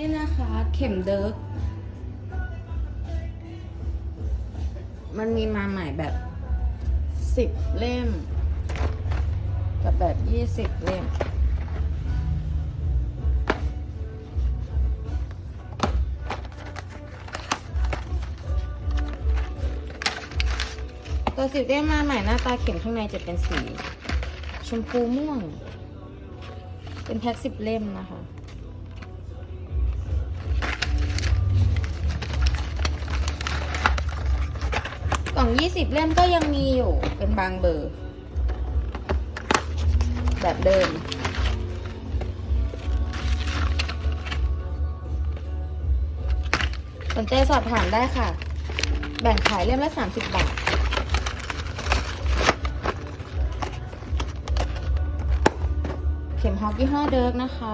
นี่นะคะเข็มเดิร์กมันมีมาใหม่แบบสิบเล่ม กับแบบยี่สิบเล่ม ตัวสิบเล่มมาใหม่หน้าตาเข็มข้างในจะเป็นสี ชมพูม่วง เป็นแพ็คสิบเล่มนะคะ กล่องยี่สิบเล่มก็ยังมีอยู่เป็นบางเบอร์ แบบเดิม สนใจสอบถามได้ค่ะ แบ่งขายเล่มละ30บาทเข็มฮอกยี่ห้อเดิร์กนะคะ